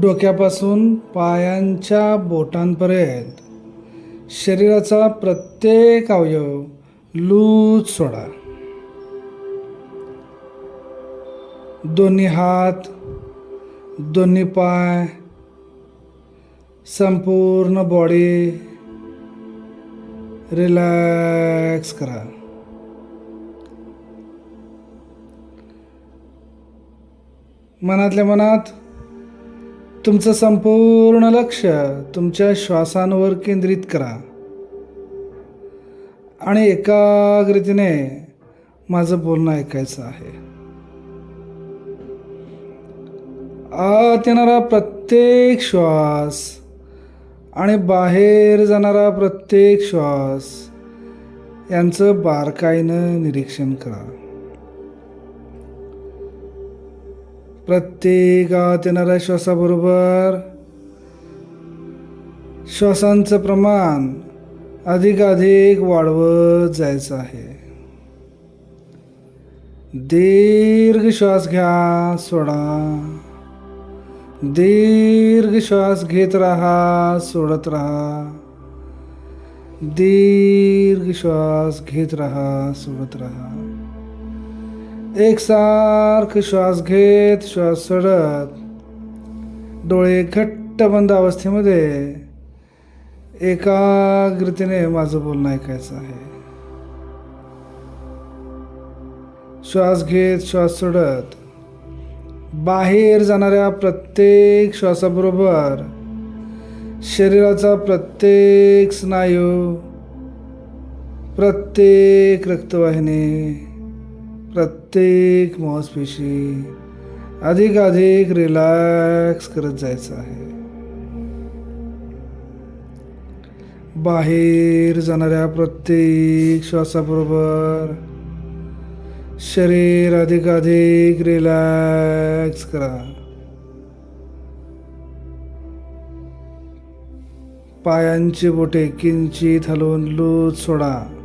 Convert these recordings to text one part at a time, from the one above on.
डोक्यापासून पायांच्या बोटांपर्यंत. शरीराचा प्रत्येक अवयव लूज सोडा. दोन्ही हात दोन्ही पाय संपूर्ण बॉडी रिलॅक्स करा. मनातल्या मनात तुमचं संपूर्ण लक्ष तुमच्या श्वासांवर केंद्रित करा. आणि एकाग्रतेने माझं बोलणं ऐकायचं आहे. आत येणारा प्रत्येक श्वास आणि बाहेर जाणारा प्रत्येक श्वास यांचं बारकाईनं निरीक्षण करा. प्रत्येक गावात येणाऱ्या श्वासाबरोबर श्वासांचं प्रमाण अधिकाधिक वाढवत जायचं आहे. दीर्घ श्वास घ्या सोडा. दीर्घ श्वास घेत राहा सोडत राहा. दीर्घ श्वास घेत राहा सोडत राहा. एकसारखं श्वास घेत श्वास सोडत डोळे घट्ट बंद अवस्थेमध्ये एकाग्रतेने माझं बोलणं ऐकायचं आहे. श्वास घेत श्वास सोडत बाहेर जाणाऱ्या प्रत्येक श्वासाबरोबर शरीराचा प्रत्येक स्नायू प्रत्येक रक्तवाहिनी प्रत्येक मांसपेशी अधिकाधिक रिलॅक्स करत जायचं आहे. बाहेर जाणाऱ्या प्रत्येक श्वासाबरोबर शरीर अधिकाधिक रिलॅक्स करा. पायांची बोटे किंचित हलवून लूज सोडा.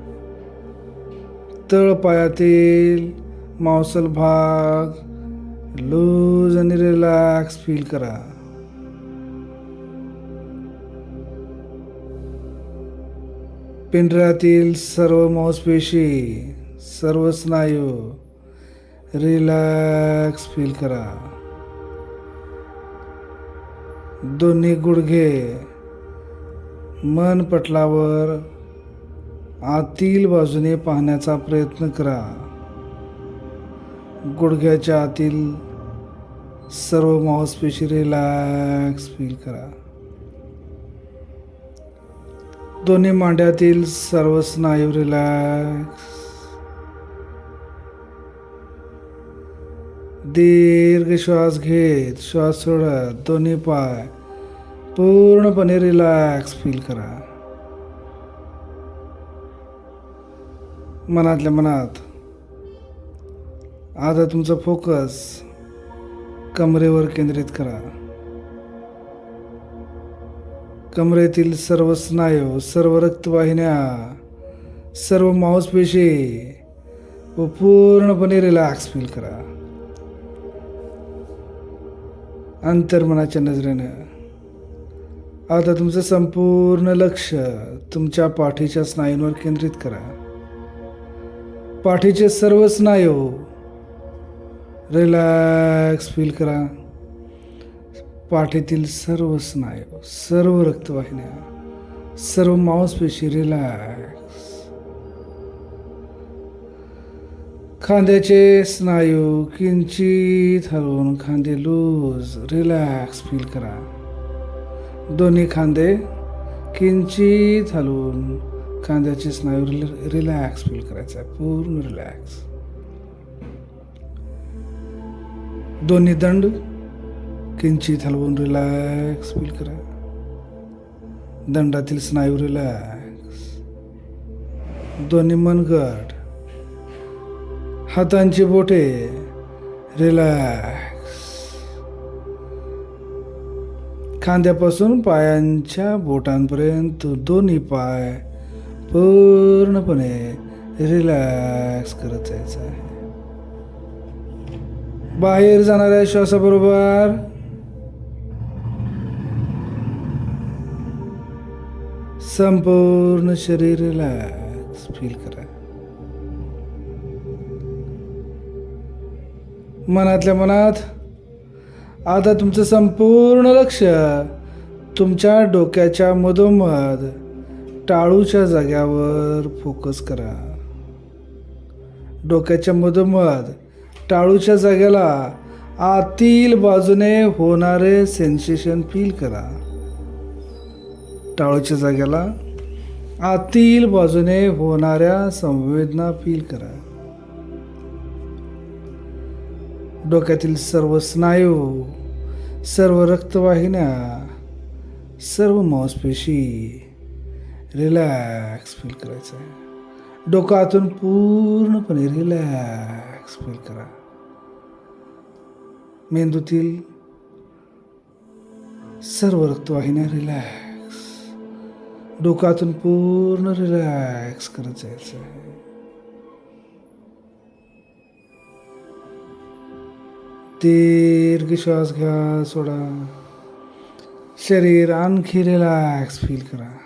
तळपायातील मांसल भाग लूज आणि रिलॅक्स फील करा. पिंजऱ्यातील सर्व मांसपेशी सर्व स्नायू रिलॅक्स फील करा. दोन्ही गुडघे मन पटलावर आतील बाजूने पाहण्याचा प्रयत्न करा. गुडघ्याच्या आतील सर्व मांसपेशी रिलॅक्स फील करा. दोन्ही मांड्यातील सर्व स्नायू रिलॅक्स दीर्घ श्वास घेत श्वास सोडत दोन्ही पाय पूर्णपणे रिलॅक्स फील करा. मनातल्या मनात. आता तुमचा फोकस कमरेवर केंद्रित करा. कमरेतील सर्व स्नायू सर्व रक्तवाहिन्या सर्व मांसपेशी व पूर्णपणे रिलॅक्स फील करा. अंतर्मनाच्या नजरेनं. आता तुमचं संपूर्ण लक्ष तुमच्या पाठीच्या स्नायूंवर केंद्रित करा. पाठीचे सर्व स्नायू रिलॅक्स फील करा. पाठीतील सर्व स्नायू हो. सर्व रक्तवाहिन्या सर्व मांसपेशी रिलॅक्स खांद्याचे स्नायू किंचित हलवून खांदे लूज रिलॅक्स फील करा. दोन्ही खांदे किंचित हलवून खांद्याचे स्नायू रिल- रिलॅक्स फील करायचा आहे पूर्ण रिलॅक्स. दोन्ही दंड किंचित हलवून रिलॅक्स फील करा. दंडातील स्नायू रिलॅक्स. दोन्ही मनगट हातांची बोटे रिलॅक्स. खांद्यापासून पायांच्या बोटांपर्यंत दोन्ही पाय पूर्णपणे रिलॅक्स करत जायचं आहे. बाहेर जाणाऱ्या श्वासाबरोबर संपूर्ण शरीर रिलॅक्स फील करा. मनातल्या मनात आता तुमचं संपूर्ण लक्ष तुमच्या डोक्याच्या मधोमध टाळूच्या जाग्यावर फोकस करा. डोक्याच्या मधोमध टाळूच्या जागेला आतील बाजूने होणारे सेन्सेशन फील करा. टाळूच्या जागेला आतील बाजूने होणाऱ्या संवेदना फील करा. डोक्यातील सर्व स्नायू सर्व रक्तवाहिन्या सर्व मांसपेशी रिलॅक्स फील करायचं आहे. डोकं आतून पूर्णपणे रिलॅक्स फील करा. मेंदूतील सर्व रक्तवाहिन्या रिलॅक्स. डोकातून पूर्ण रिलॅक्स करत जायचं आहे. दीर्घ श्वास घ्या सोडा. शरीर आणखी रिलॅक्स फील करा.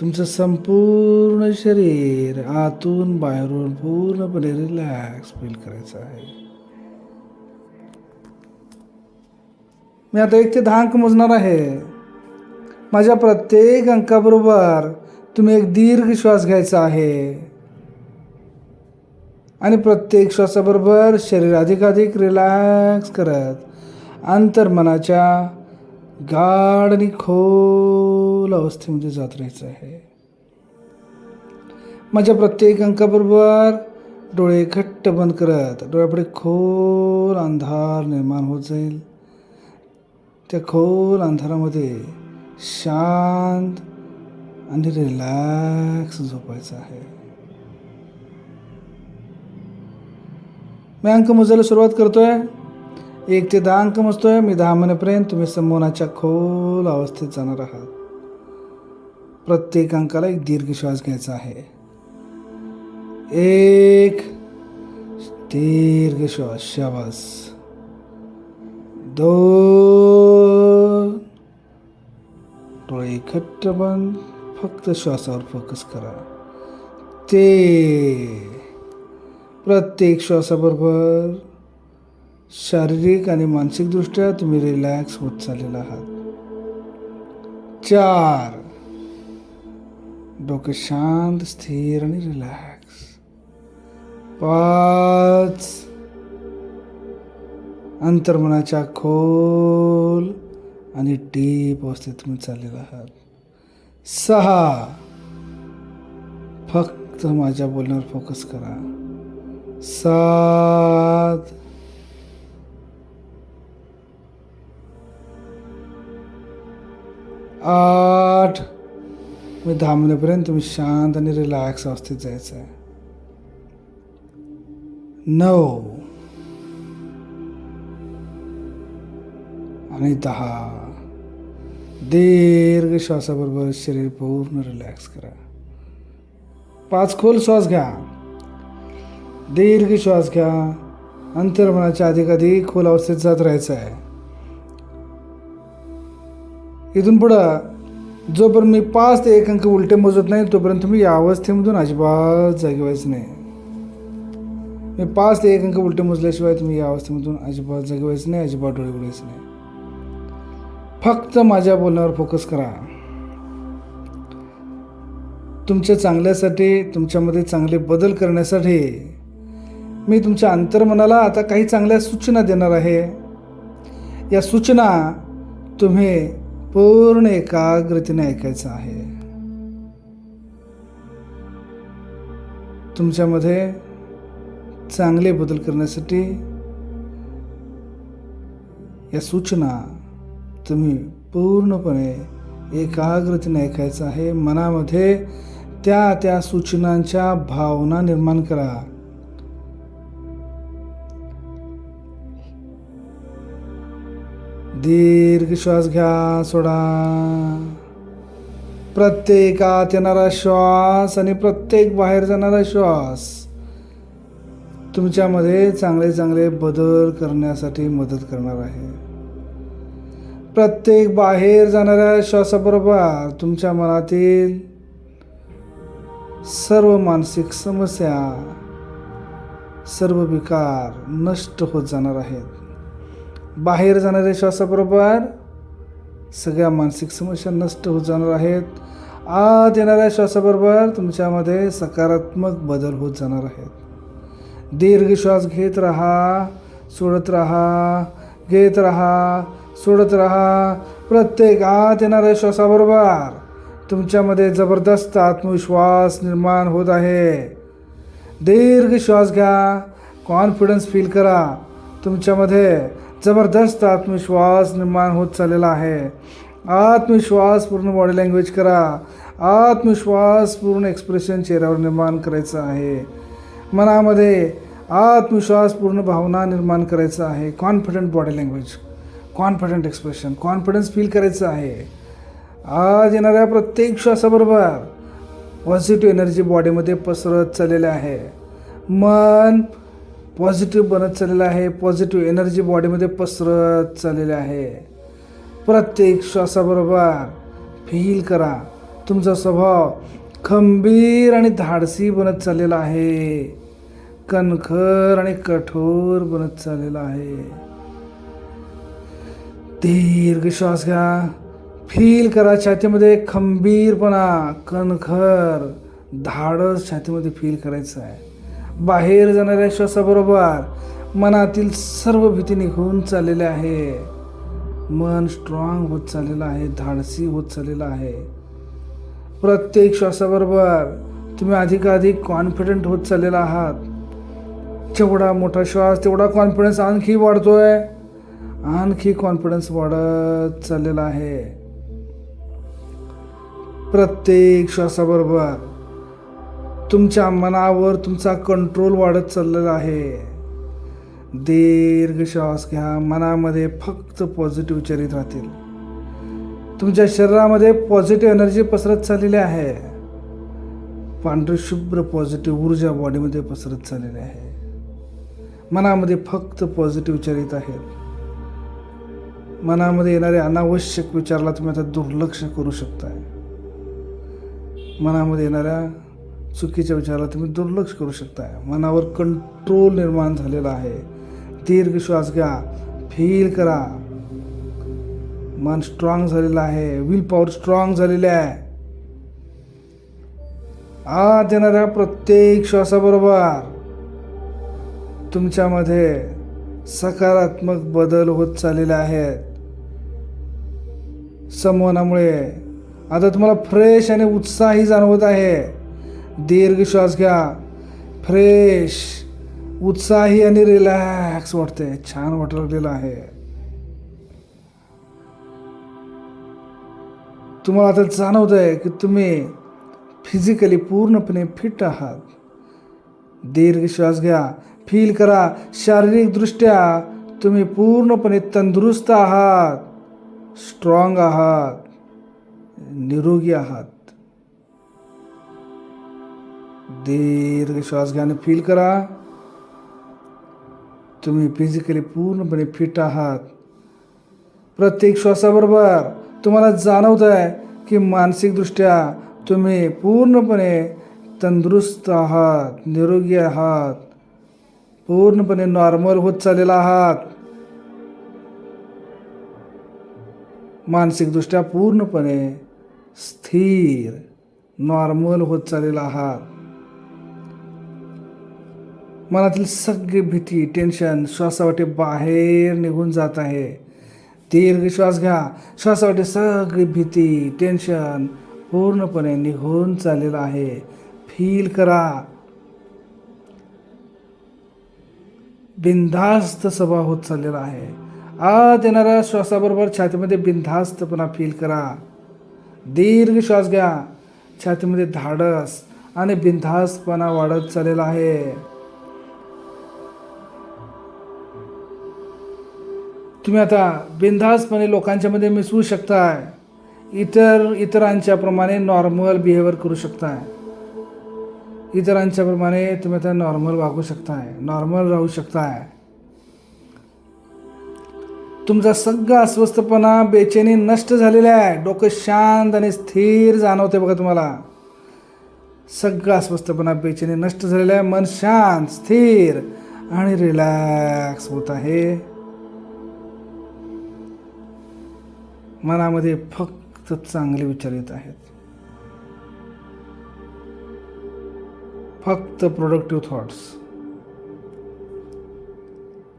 तुमचं संपूर्ण शरीर आतून बाहेरून पूर्णपणे रिलॅक्स फील करायचं आहे. मी आता एक ते दहा अंक मोजणार आहे. माझ्या प्रत्येक अंकाबरोबर तुम्ही एक दीर्घ श्वास घ्यायचा आहे. आणि प्रत्येक श्वासाबरोबर शरीर अधिकाधिक रिलॅक्स करत अंतर्मनाच्या गाढ आणि खोल अवस्थेमध्ये जात राहायचं आहे. माझ्या प्रत्येक अंकाबरोबर डोळे घट्ट बंद करत डोळ्यापुढे खोल अंधार निर्माण होत जाईल. त्या खोल अंधारामध्ये शांत आणि रिलॅक्स झोपायचं आहे. मी अंक मोजायला सुरुवात करतोय. एक ते दहा अंक मोजतोय मी दहा महिन्यापर्यंत तुम्ही संमोहनाच्या खोल अवस्थेत जाणार आहात प्रत्येक अंकाला एक दीर्घ श्वास घ्यायचा आहे एक दीर्घ श्वास शाबास दोन डोळे घट्ट बंद फक्त श्वासावर फोकस करा ते प्रत्येक श्वासाबरोबर शारीरिक आणि मानसिकदृष्ट्या तुम्ही रिलॅक्स होत चाललेला आहात. चार. डोके शांत स्थिर आणि रिलॅक्स पाच. अंतर्मनाच्या खोल आणि डीप अवस्थेत तुम्ही चाललेला आहात. सहा. फक्त माझ्या बोलण्यावर फोकस करा. सात. आठ. मी दहा तुम्ही शांत आणि रिलॅक्स अवस्थेत जायचं आहे नऊ. आणि दहा. दीर्घ श्वासाबरोबर शरीर पूर्ण रिलॅक्स करा. पाच खोल श्वास घ्या. दीर्घ श्वास घ्या. अंतर्मनाच्या अधिकाधिक खोल अवस्थेत जात राहायचं आहे इथून पुढं जोपर्यंत मी पाच ते एक अंक उलटे मोजत नाही तोपर्यंत तुम्ही या अवस्थेमधून अजिबात जागे व्हायचं नाही. मी पाच ते एक अंक उलटे मोजल्याशिवाय तुम्ही या अवस्थेमधून अजिबात जागे व्हायचं नाही अजिबात डोळे उघडायचं नाही. फक्त माझ्या बोलण्यावर फोकस करा. तुमच्या चांगल्यासाठी तुमच्यामध्ये चांगले बदल करण्यासाठी मी तुमच्या अंतर्मनाला आता काही चांगल्या सूचना देणार आहे. या सूचना तुम्ही पूर्ण एकाग्रतेने ऐकायचं आहे. तुमच्यामध्ये चांगले बदल करण्यासाठी या सूचना तुम्ही पूर्णपणे एकाग्रतेने ऐकायचं आहे. मनामध्ये त्या त्या सूचनांच्या भावना निर्माण करा. दीर्घ श्वास घ्या सोडा. प्रत्येक आत येणारा श्वास आणि प्रत्येक बाहेर जाणारा श्वास तुमच्यामध्ये चांगले चांगले बदल करण्यासाठी मदत करणार आहे. प्रत्येक बाहेर जाणाऱ्या श्वासाबरोबर तुमच्या मनातील सर्व मानसिक समस्या सर्व विकार नष्ट होत जाणार आहेत. बाहेर जाणाऱ्या श्वासाबरोबर सगळ्या मानसिक समस्या नष्ट होत जाणार आहेत. आत येणाऱ्या श्वासाबरोबर तुमच्यामध्ये सकारात्मक बदल होत जाणार आहेत. दीर्घ श्वास घेत राहा सोडत राहा घेत राहा सोडत राहा. प्रत्येक आत येणाऱ्या श्वासाबरोबर तुमच्यामध्ये जबरदस्त आत्मविश्वास निर्माण होत आहे. दीर्घ श्वास घ्या कॉन्फिडन्स फील करा. तुमच्यामध्ये जबरदस्त आत्मविश्वास निर्माण होत चाललेला आहे. आत्मविश्वास पूर्ण बॉडी लँग्वेज करा. आत्मविश्वास पूर्ण एक्सप्रेशन चेहऱ्यावर निर्माण करायचं आहे. मनामध्ये आत्मविश्वास पूर्ण भावना निर्माण करायचं आहे. Confident body language confident expression confidence feel करायचं आहे. आज येणाऱ्या प्रत्येक श्वासाबरोबर पॉझिटिव्ह एनर्जी बॉडीमध्ये पसरत चाललेलं आहे. मन पॉझिटिव्ह बनत चाललेलं आहे पॉझिटिव्ह एनर्जी बॉडीमध्ये पसरत चाललेली आहे. प्रत्येक श्वासाबरोबर फील करा. तुमचा स्वभाव खंबीर आणि धाडसी बनत चाललेला आहे. कणखर आणि कठोर बनत चाललेला आहे. दीर्घ श्वास घ्या. फील करा. छातीमध्ये खंबीरपणा कणखर धाडस छातीमध्ये फील करायचं आहे. बाहेर जाणाऱ्या श्वासाबरोबर मनातील सर्व भीती निघून चाललेले आहे. मन स्ट्रॉंग होत चाललेलं आहे धाडसी होत चाललेलं आहे. प्रत्येक श्वासाबरोबर तुम्ही अधिकाधिक कॉन्फिडंट होत चाललेला आहात. जेवढा मोठा श्वास तेवढा कॉन्फिडन्स आणखी वाढतोय. आणखी कॉन्फिडन्स वाढत चाललेला आहे. प्रत्येक श्वासाबरोबर तुमच्या मनावर तुमचा कंट्रोल वाढत चाललेला आहे. दीर्घ श्वास घ्या. मनामध्ये फक्त पॉझिटिव्ह विचारित राहतील. तुमच्या शरीरामध्ये पॉझिटिव्ह एनर्जी पसरत चाललेली आहे. पांढरशुभ्र पॉझिटिव्ह ऊर्जा बॉडीमध्ये पसरत चाललेली आहे. मनामध्ये फक्त पॉझिटिव्ह चरित आहेत. मनामध्ये येणाऱ्या अनावश्यक विचाराला तुम्ही आता दुर्लक्ष करू शकताय. मनामध्ये येणाऱ्या चुकीच्या विचाराला तुम्ही दुर्लक्ष करू शकताय. मनावर कंट्रोल निर्माण झालेला आहे. दीर्घ श्वास घ्या. फील करा. मन स्ट्रॉंग झालेलं आहे. विल पॉवर स्ट्रॉंग झालेले आहे. आज येणाऱ्या प्रत्येक श्वासाबरोबर तुमच्यामध्ये सकारात्मक बदल होत चाललेले आहेत. संवहनामुळे आता तुम्हाला फ्रेश आणि उत्साही जाणवत आहे. दीर्घ श्वास घ्या. फ्रेश उत्साही आणि रिलॅक्स वाटते. छान वाटू लागलेलं आहे. तुम्हाला आता जाणवत आहे की तुम्ही फिजिकली पूर्णपणे फिट आहात. दीर्घ श्वास घ्या. फील करा. शारीरिकदृष्ट्या तुम्ही पूर्णपणे तंदुरुस्त आहात. स्ट्रॉंग आहात. निरोगी आहात. दीर्घ श्वास घ्याने फील करा. तुम्ही फिजिकली पूर्णपणे फिट आहात. प्रत्येक श्वासाबरोबर तुम्हाला जाणवत आहे की मानसिकदृष्ट्या तुम्ही पूर्णपणे तंदुरुस्त आहात निरोगी आहात पूर्णपणे नॉर्मल होत चाललेला आहात. मानसिकदृष्ट्या पूर्णपणे स्थिर नॉर्मल होत चाललेला आहात. मनातील सगळी भीती टेन्शन श्वासावाटे बाहेर निघून जात आहे. दीर्घ श्वास घ्या. श्वासावाटे सगळी भीती टेन्शन पूर्णपणे निघून चाललेलं आहे. फील करा. बिनधास्त स्वभाव होत चाललेला आहे. आत येणाऱ्या श्वासाबरोबर छातीमध्ये बिनधास्तपणा फील करा. दीर्घ श्वास घ्या. छातीमध्ये धाडस आणि बिनधास्तपणा वाढत चाललेला आहे. तुम्ही आता बिनधास्तपणे लोकांच्यामध्ये मिसळू शकताय. इतर इतरांच्याप्रमाणे नॉर्मल बिहेवियर करू शकताय. इतरांच्याप्रमाणे तुम्ही आता नॉर्मल वागू शकताय. नॉर्मल राहू शकताय. तुमचा सगळा अस्वस्थपणा बेचैनी नष्ट झालेला आहे. डोकं शांत आणि स्थिर जाणवते बघा तुम्हाला. सगळा अस्वस्थपणा बेचैनी नष्ट झालेला आहे. मन शांत स्थिर आणि रिलॅक्स होत आहे. मनामध्ये फक्त चांगले विचार येत आहेत. फक्त प्रोडक्टिव्ह थॉट्स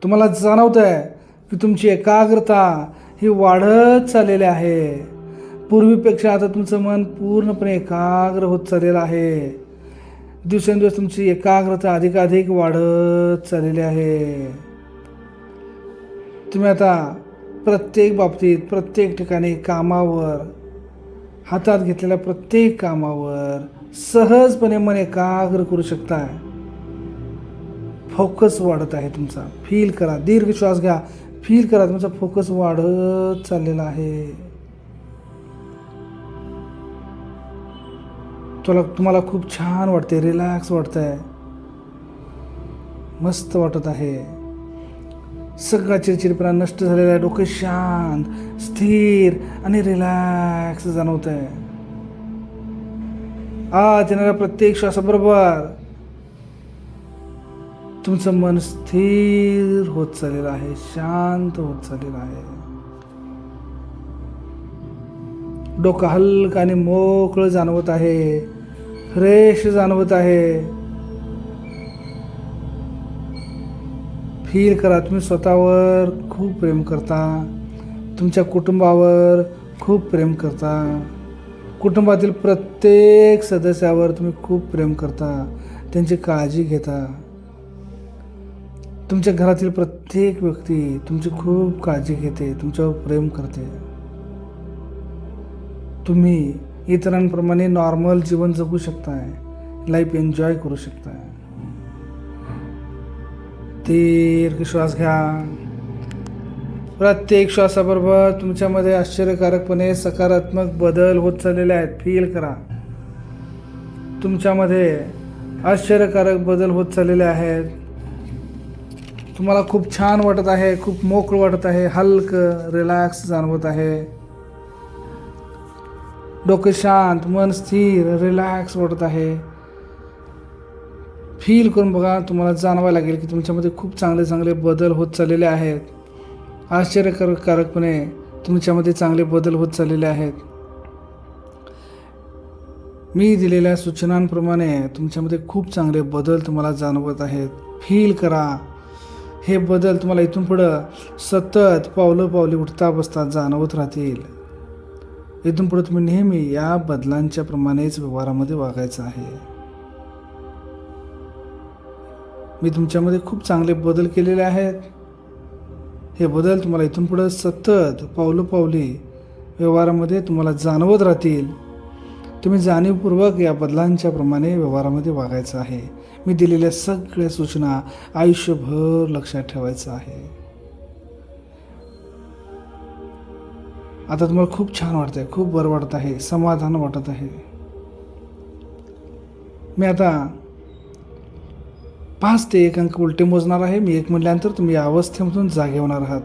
तुम्हाला जाणवत आहे की तुमची एकाग्रता ही वाढत चाललेली आहे. पूर्वीपेक्षा आता तुमचं मन पूर्णपणे एकाग्र होत चाललेलं आहे. दिवसेंदिवस तुमची एकाग्रता अधिकाधिक वाढत चाललेली आहे. तुम्ही आता प्रत्येक बाबतीत प्रत्येक ठिकाणी कामावर हातात घेतलेल्या प्रत्येक कामावर सहजपणे मन एकाग्र करू शकता फोकस वाढत आहे तुमचा. फील करा. दीर्घ श्वास घ्या. फील करा. तुमचा फोकस वाढत चाललेला आहे. तुला तुम्हाला खूप छान वाटते रिलॅक्स वाटतंय. मस्त वाटत आहे. सगळा चिडचिडपणा नष्ट झालेला आहे. डोकं शांत स्थिर आणि रिलॅक्स जाणवत आहे आज येणाऱ्या प्रत्येक श्वासाबरोबर तुमचं मन स्थिर होत चाललेलं आहे शांत होत चाललेलं आहे. डोकं हलकं आणि मोकळं जाणवत आहे. फ्रेश जाणवत आहे. फील करा. तुम्ही स्वतःवर खूप प्रेम करता. तुमच्या कुटुंबावर खूप प्रेम करता. कुटुंबातील प्रत्येक सदस्यावर तुम्ही खूप प्रेम करता. त्यांची काळजी घेता. तुमच्या घरातील प्रत्येक व्यक्ती तुमची खूप काळजी घेते. तुमच्यावर प्रेम करते. तुम्ही इतरांप्रमाणे नॉर्मल जीवन जगू शकताय. लाईफ एन्जॉय करू शकताय. दीर्घ श्वास घ्या. प्रत्येक श्वासाबरोबर तुमच्यामध्ये आश्चर्यकारकपणे सकारात्मक बदल होत चाललेले आहेत. फील करा. तुमच्यामध्ये आश्चर्यकारक बदल होत चाललेले आहेत. तुम्हाला खूप छान वाटत आहे खूप मोकळं वाटत आहे हलकं रिलॅक्स जाणवत आहे. डोकं शांत मन स्थिर रिलॅक्स वाटत आहे. फील करून बघा तुम्हाला जाणवायला लागेल की तुमच्यामध्ये खूप चांगले चांगले बदल होत चाललेले आहेत. आश्चर्यकारकपणे तुमच्यामध्ये चांगले बदल होत चाललेले आहेत. मी दिलेल्या सूचनांप्रमाणे तुमच्यामध्ये खूप चांगले बदल तुम्हाला जाणवत आहेत. फील करा. हे बदल तुम्हाला इथून पुढं सतत पावलं पावले उठता बसता जाणवत राहतील. इथून पुढं तुम्ही नेहमी या बदलांच्या प्रमाणेच व्यवहारामध्ये वागायचं आहे. मी तुमच्यामध्ये खूप चांगले बदल केलेले आहेत. हे बदल तुम्हाला इथून पुढं सतत पावलं पावली व्यवहारामध्ये तुम्हाला जाणवत राहतील. तुम्ही जाणीवपूर्वक या बदलांच्या प्रमाणे व्यवहारामध्ये वागायचं आहे. मी दिलेल्या सगळ्या सूचना आयुष्यभर लक्षात ठेवायचं आहे. आता तुम्हाला खूप छान वाटतंय खूप बरं वाटत आहे समाधान वाटत आहे. मी आता पाच ते एक अंक उलटे मोजणार आहे. मी एक म्हटल्यानंतर तुम्ही या अवस्थेमधून जागे होणार आहात.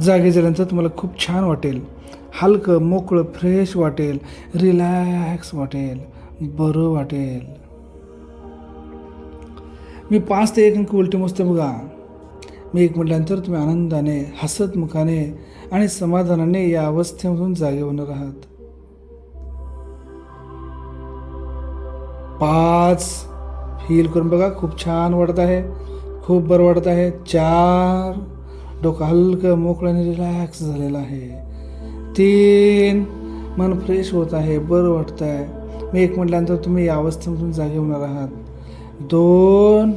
जागे झाल्यानंतर तुम्हाला खूप छान वाटेल. हलकं मोकळं फ्रेश वाटेल. रिलॅक्स वाटेल. बरं वाटेल. मी पाच ते एक अंक उलटे मोजते बघा. मी एक म्हटल्यानंतर तुम्ही आनंदाने हसत मुखाने आणि समाधानाने या अवस्थेमधून जागे होणार आहात. पाच हील करून बघा. खूप छान वाटत आहे. खूप बरं वाटत आहे. चार डोकं हलकं मोकळं आणि रिलॅक्स झालेलं आहे. तीन मन फ्रेश होत आहे. बरं वाटत आहे. मी एक म्हटल्यानंतर तुम्ही या अवस्थेमधून जागे होणार आहात. दोन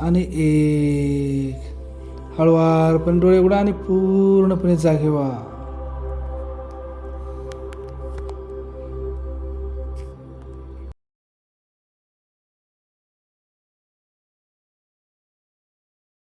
आणि एक. हळवारपणे डोळे उघडा आणि पूर्णपणे जागे व्हा.